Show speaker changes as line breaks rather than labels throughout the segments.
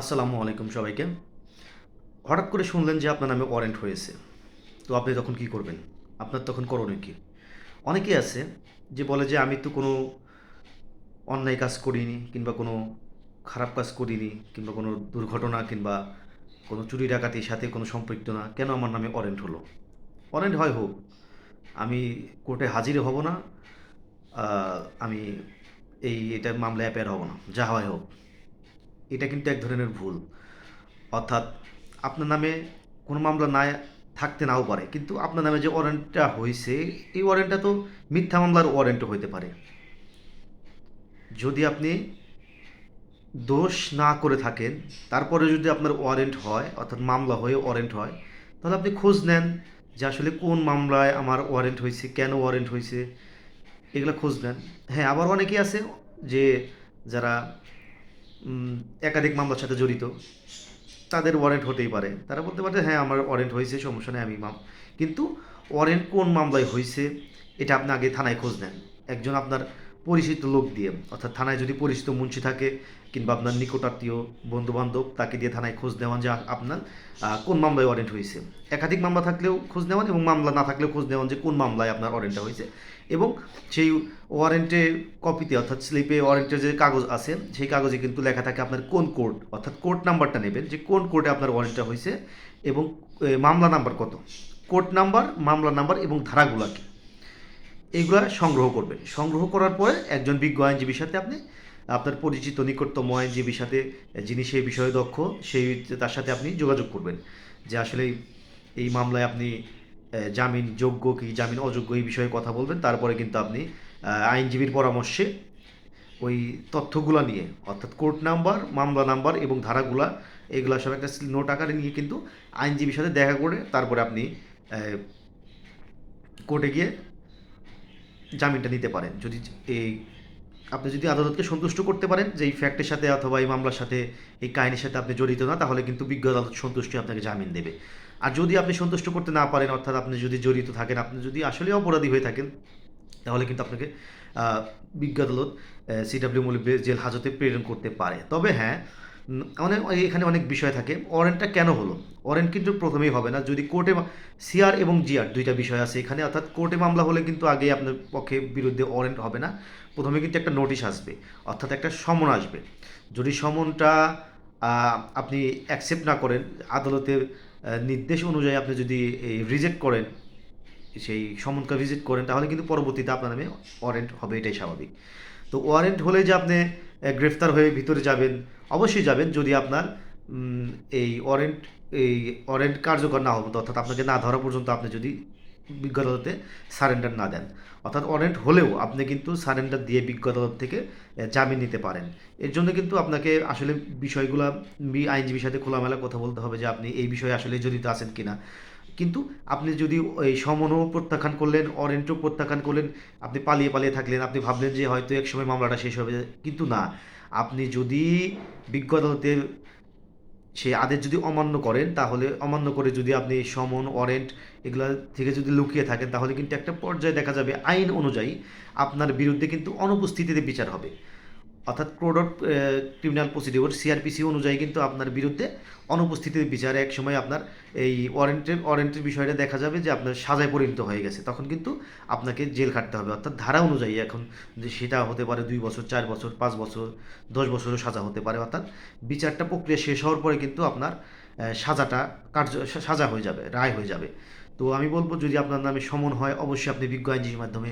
আসসালামু আলাইকুম সবাইকে। হঠাৎ করে শুনলেন যে আপনার নামে ওয়ারেন্ট হয়েছে। তো আপনি তখন কি করবেন? আপনার তখন করণীয় কি? অনেকেই আছে যে বলে যে, আমি তো কোনো অন্যায় কাজ করিনি কিংবা কোনো খারাপ কাজ করিনি কিংবা কোনো দুর্ঘটনা কিংবা কোনো চুরি ডাকাতির সাথে কোনো সম্পৃক্ত না। কেন আমার নামে ওয়ারেন্ট হলো? ওয়ারেন্ট হয় হোক, আমি কোর্টে হাজির হব না আমি এই এটা মামলায় অ্যাপেয়ার হব না, যা হয় হোক। এটা কিন্তু এক ধরনের ভুল। অর্থাৎ আপনার নামে কোনো মামলা না থাকতে নাও পারে। কিন্তু আপনার নামে যে ওয়ারেন্টটা হয়েছে এই ওয়ারেন্টটা তো মিথ্যা মামলার ওয়ারেন্টও হতে পারে। যদি আপনি দোষ না করে থাকেন, তারপরে যদি আপনার ওয়ারেন্ট হয়, অর্থাৎ মামলা হয়ে ওয়ারেন্ট হয়, তাহলে আপনি খোঁজ নেন যে আসলে কোন মামলায় আমার ওয়ারেন্ট হয়েছে কেন ওয়ারেন্ট হয়েছে এগুলো খোঁজ নেন। হ্যাঁ আবার অনেকেই আছে যে যারা একাধিক মামলার সাথে জড়িত। তাদের ওয়ারেন্ট হতেই পারে। তারা বলতে পারে হ্যাঁ আমার ওয়ারেন্ট হয়েছে, সমস্যা নেই, আমি মাম কিন্তু ওয়ারেন্ট কোন মামলায় হয়েছে, এটা আপনি আগে থানায় খোঁজ নেন। একজন আপনার পরিচিত লোক দিয়ে। অর্থাৎ থানায় যদি পরিচিত মুন্সি থাকে কিংবা আপনার নিকটাত্মীয় বন্ধু বান্ধব তাকে দিয়ে থানায় খোঁজ নেওয়ান যে আপনার কোন মামলায় ওয়ারেন্ট হয়েছে। একাধিক মামলা থাকলেও খোঁজ নেওয়ান এবং মামলা না থাকলেও খোঁজ নেওয়ান যে কোন মামলায় আপনার ওয়ারেন্টটা হয়েছে। এবং সেই ওয়ারেন্টে কপিতে অর্থাৎ স্লিপে ওয়ারেন্টের যে কাগজ আছে সেই কাগজে কিন্তু লেখা থাকে আপনার কোন কোর্ট অর্থাৎ কোর্ট নাম্বারটা নেবেন যে কোন কোর্টে আপনার ওয়ারেন্টটা হয়েছে এবং মামলা নাম্বার কত। কোর্ট নাম্বার মামলা নাম্বার এবং ধারাগুলা কি এইগুলা সংগ্রহ করবেন। সংগ্রহ করার পরে একজন বিজ্ঞ আইনজীবীর সাথে আপনি আপনার পরিচিত নিকটতম আইনজীবীর সাথে, যিনি সেই বিষয়ে দক্ষ, সেই তার সাথে আপনি যোগাযোগ করবেন। যে আসলে এই মামলায় আপনি জামিন যোগ্য কি জামিন অযোগ্য এই বিষয়ে কথা বলবেন। তারপরে কিন্তু আপনি আইনজীবীর পরামর্শে ওই তথ্যগুলো নিয়ে, অর্থাৎ কোর্ট নাম্বার, মামলা নাম্বার এবং ধারাগুলা, এগুলা সব একটা নোট আকারে নিয়ে কিন্তু আইনজীবীর সাথে দেখা করে তারপরে আপনি কোর্টে গিয়ে জামিনটা নিতে পারেন। যদি এই আপনি যদি আদালতকে সন্তুষ্ট করতে পারেন যে এই ফ্যাক্টের সাথে অথবা এই মামলার সাথে, এই কাহিনীর সাথে আপনি জড়িত না, তাহলে কিন্তু বিজ্ঞ আদালত সন্তুষ্টি আপনাকে জামিন দেবে। আর যদি আপনি সন্তুষ্ট করতে না পারেন, অর্থাৎ আপনি যদি জড়িত থাকেন, আপনি যদি আসলে অপরাধী হয়ে থাকেন, তাহলে কিন্তু আপনাকে বিজ্ঞ আদালত সিডাব্লিউ মৌলিক জেল হাজতে প্রেরণ করতে পারে। তবে হ্যাঁ অনেক এখানে অনেক বিষয় থাকে। ওয়ারেন্টটা কেন হলো? ওয়ারেন্ট কিন্তু প্রথমেই হবে না। যদি কোর্টে সিআর এবং জিআর দুইটা বিষয় আছে এখানে, অর্থাৎ কোর্টে মামলা হলে কিন্তু আগে আপনার পক্ষে বিরুদ্ধে ওয়ারেন্ট হবে না। প্রথমে কিন্তু একটা নোটিশ আসবে, অর্থাৎ একটা সমন আসবে। যদি সমনটা আপনি অ্যাকসেপ্ট না করেন, আদালতের নির্দেশ অনুযায়ী আপনি যদি রিজেক্ট করেন, সেই সমনকে রিজেক্ট করেন, তাহলে কিন্তু পরবর্তীতে আপনার নামে ওয়ারেন্ট হবে, এটাই স্বাভাবিক। তো ওয়ারেন্ট হলে যে আপনি গ্রেফতার হয়ে ভিতরে যাবেন অবশ্যই যাবেন যদি আপনার এই ওয়ারেন্ট এই ওয়ারেন্ট কার্যকর না হবে অর্থাৎ আপনাকে না ধরা পর্যন্ত আপনি যদি বিজ্ঞ সারেন্ডার না দেন। অর্থাৎ ওয়ারেন্ট হলেও আপনি কিন্তু সারেন্ডার দিয়ে বিজ্ঞ আদালত থেকে জামিন নিতে পারেন। এর জন্য কিন্তু আপনাকে আসলে বিষয়গুলো আইনজীবীর সাথে খোলামেলা কথা বলতে হবে যে আপনি এই বিষয়ে আসলে জড়িত আছেন কিনা। কিন্তু আপনি যদি এই সমনও প্রত্যাখ্যান করলেন অরেন্টও প্রত্যাখ্যান করলেন, আপনি পালিয়ে পালিয়ে থাকলেন, আপনি ভাবলেন যে হয়তো এক সময় মামলাটা শেষ হবে, কিন্তু না। আপনি যদি বিজ্ঞ আদালতের সেই আদেশ যদি অমান্য করেন, তাহলে অমান্য করে যদি আপনি সমন ওয়ারেন্ট এগুলো থেকে যদি লুকিয়ে থাকেন, তাহলে কিন্তু একটা পর্যায়ে দেখা যাবে আইন অনুযায়ী আপনার বিরুদ্ধে কিন্তু অনুপস্থিতিতে বিচার হবে। অর্থাৎ কোড ক্রিমিনাল প্রসিডিওর সিআরপিসি অনুযায়ী কিন্তু আপনার বিরুদ্ধে অনুপস্থিতির বিচারে এক সময় আপনার এই ওয়ারেন্টের ওয়ারেন্টের বিষয়টা দেখা যাবে যে আপনার সাজায় পরিণত হয়ে গেছে। তখন কিন্তু আপনাকে জেল খাটতে হবে। অর্থাৎ ধারা অনুযায়ী এখন যে সেটা হতে পারে দুই বছর, চার বছর, পাঁচ বছর, দশ বছরও সাজা হতে পারে। অর্থাৎ বিচারটা প্রক্রিয়া শেষ হওয়ার পরে কিন্তু আপনার সাজাটা কার্য সাজা হয়ে যাবে, রায় হয়ে যাবে। তো আমি বলব যদি আপনার নামে সমন হয়, অবশ্যই আপনি বিজ্ঞ আইনজীবীর মাধ্যমে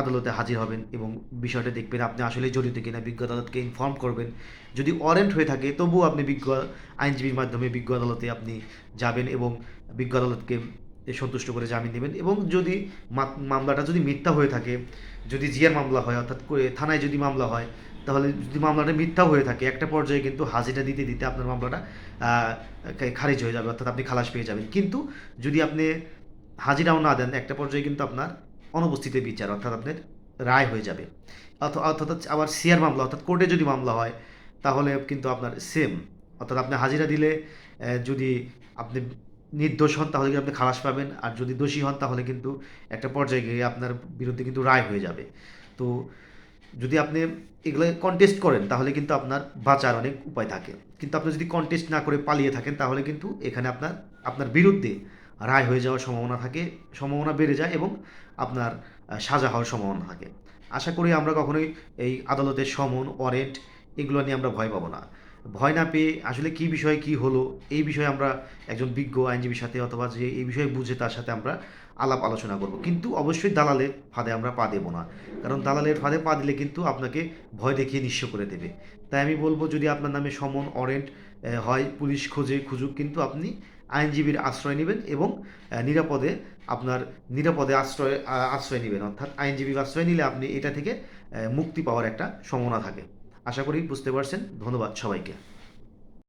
আদালতে হাজির হবেন এবং বিষয়টা দেখবেন আপনি আসলে জড়িত কিনা, বিজ্ঞ আদালতকে ইনফর্ম করবেন। যদি ওয়ারেন্ট হয়ে থাকে, তবুও আপনি বিজ্ঞ আইনজীবীর মাধ্যমে বিজ্ঞ আদালতে আপনি যাবেন এবং বিজ্ঞ আদালতকে সন্তুষ্ট করে জামিন দেবেন এবং যদি মামলাটা যদি মিথ্যা হয়ে থাকে, যদি জিয়ার মামলা হয়, অর্থাৎ থানায় যদি মামলা হয়, তাহলে যদি মামলাটা মিথ্যা হয়ে থাকে, একটা পর্যায়ে কিন্তু হাজিরা দিতে দিতে আপনার মামলাটা খারিজ হয়ে যাবে, অর্থাৎ আপনি খালাস পেয়ে যাবেন। কিন্তু যদি আপনি হাজিরাও না দেন, একটা পর্যায়ে কিন্তু আপনার অনুপস্থিতির বিচার, অর্থাৎ আপনার রায় হয়ে যাবে। অর্থাৎ আবার সিয়ার মামলা, অর্থাৎ কোর্টে যদি মামলা হয়, তাহলে কিন্তু আপনার সেম অর্থাৎ আপনি হাজিরা দিলে যদি আপনি নির্দোষ হন, তাহলে কিন্তু আপনি খালাস পাবেন। আর যদি দোষী হন, তাহলে কিন্তু একটা পর্যায়ে গিয়ে আপনার বিরুদ্ধে কিন্তু রায় হয়ে যাবে। তো যদি আপনি এগুলো কন্টেস্ট করেন, তাহলে কিন্তু আপনার বাঁচার অনেক উপায় থাকে। কিন্তু আপনি যদি কন্টেস্ট না করে পালিয়ে থাকেন, তাহলে কিন্তু এখানে আপনার আপনার বিরুদ্ধে রায় হয়ে যাওয়ার সম্ভাবনা থাকে, সম্ভাবনা বেড়ে যায় এবং আপনার সাজা হওয়ার সম্ভাবনা থাকে। আশা করি আমরা কখনোই এই আদালতের সমন ওয়ারেন্ট এগুলো নিয়ে আমরা ভয় পাবো না। ভয় না পেয়ে আসলে কী বিষয়ে কী হলো, এই বিষয়ে আমরা একজন বিজ্ঞ আইনজীবীর সাথে অথবা যে এই বিষয়ে বুঝে তার সাথে আমরা আলাপ আলোচনা করব। কিন্তু অবশ্যই দালালের ফাঁদে আমরা পা দেবো না। কারণ দালালের ফাঁদে পা দিলে কিন্তু আপনাকে ভয় দেখিয়ে নিঃস্ব করে দেবে। তাই আমি বলব, যদি আপনার নামে সমন ওয়ারেন্ট হয়, পুলিশ খোঁজে খুঁজুক, কিন্তু আপনি আইনজীবীর আশ্রয় নেবেন এবং নিরাপদে আপনার নিরাপদে আশ্রয় আশ্রয় নেবেন। অর্থাৎ আইনজীবী আশ্রয় নিলে আপনি এটা থেকে মুক্তি পাওয়ার একটা সম্ভাবনা থাকে। আশা করি বুঝতে পারছেন। ধন্যবাদ সবাইকে।